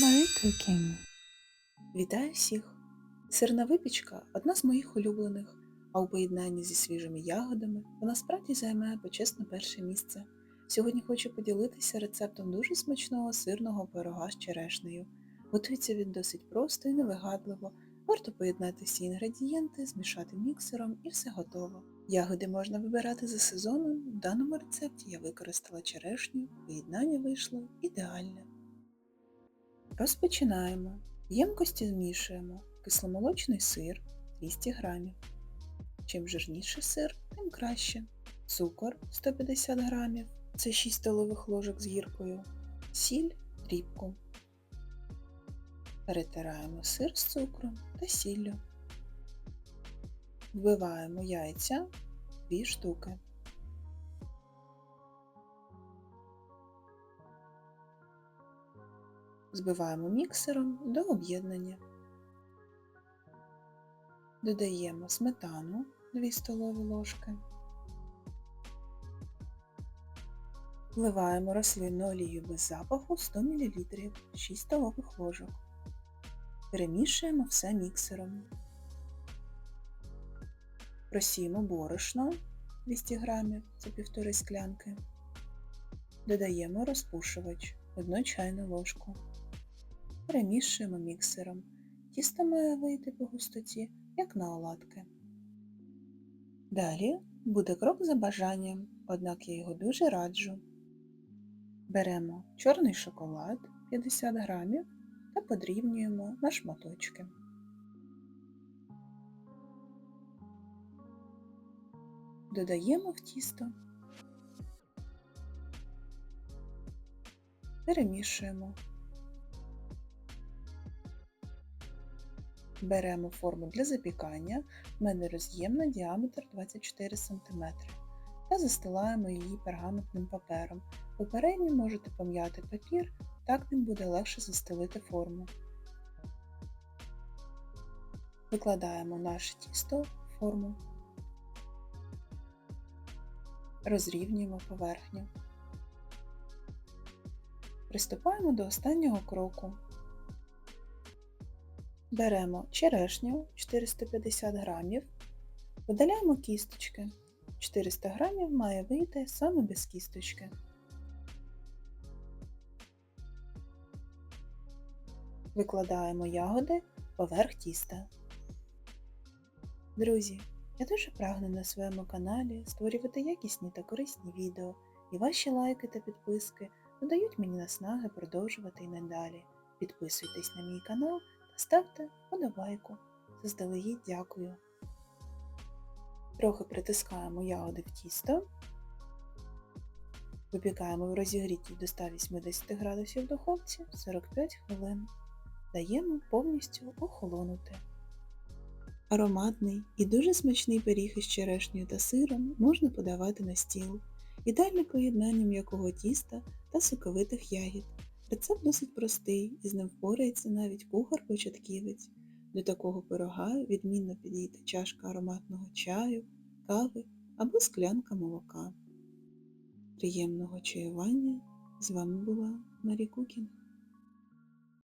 Marie. Вітаю всіх! Сирна випічка одна з моїх улюблених, а у поєднанні зі свіжими ягодами вона справді займає почесне перше місце. Сьогодні хочу поділитися рецептом дуже смачного сирного пирога з черешнею. Готується він досить просто і невигадливо. Варто поєднати всі інгредієнти, змішати міксером і все готово. Ягоди можна вибирати за сезоном. В даному рецепті я використала черешню, поєднання вийшло ідеальне. Розпочинаємо. Ємкості змішуємо кисломолочний сир 200 г. Чим жирніший сир, тим краще. Цукор 150 г, це 6 столових ложок з гіркою, сіль дрібку. Перетираємо сир з цукром та сіллю. Вбиваємо яйця 2 штуки. Збиваємо міксером до об'єднання. Додаємо сметану 2 столові ложки. Вливаємо рослинну олію без запаху 100 мл 6 столових ложок. Перемішуємо все міксером. Просіємо борошно 200 г, це півтори склянки. Додаємо розпушувач 1 чайну ложку. Перемішуємо міксером. Тісто має вийти по густоті, як на оладки. Далі буде крок за бажанням, однак я його дуже раджу. Беремо чорний шоколад 50 грамів та подрібнюємо на шматочки. Додаємо в тісто, перемішуємо. Беремо форму для запікання, в мене роз'ємна діаметр 24 см та застилаємо її пергаментним папером. Попередньо можете пом'яти папір, так ним буде легше застелити форму. Викладаємо наше тісто в форму, розрівнюємо поверхню. Приступаємо до останнього кроку. Беремо черешню 450 грамів, видаляємо кісточки. 400 грамів має вийти саме без кісточки. Викладаємо ягоди поверх тіста. Друзі, я дуже прагну на своєму каналі створювати якісні та корисні відео, і ваші лайки та підписки додають мені наснаги продовжувати і надалі. Підписуйтесь на мій канал ставте вподобайку. Заздалегідь дякую. Трохи притискаємо ягоди в тісто, випікаємо в розігріті до 180 градусів духовці 45 хвилин. Даємо повністю охолонути. Ароматний і дуже смачний пиріг із черешнею та сиром можна подавати на стіл. Ідеальне поєднання м'якого тіста та соковитих ягід. Рецепт досить простий і з ним впорається навіть кухар-початківець. До такого пирога відмінно підійде чашка ароматного чаю, кави або склянка молока. Приємного чаювання! З вами була Марі Кукін.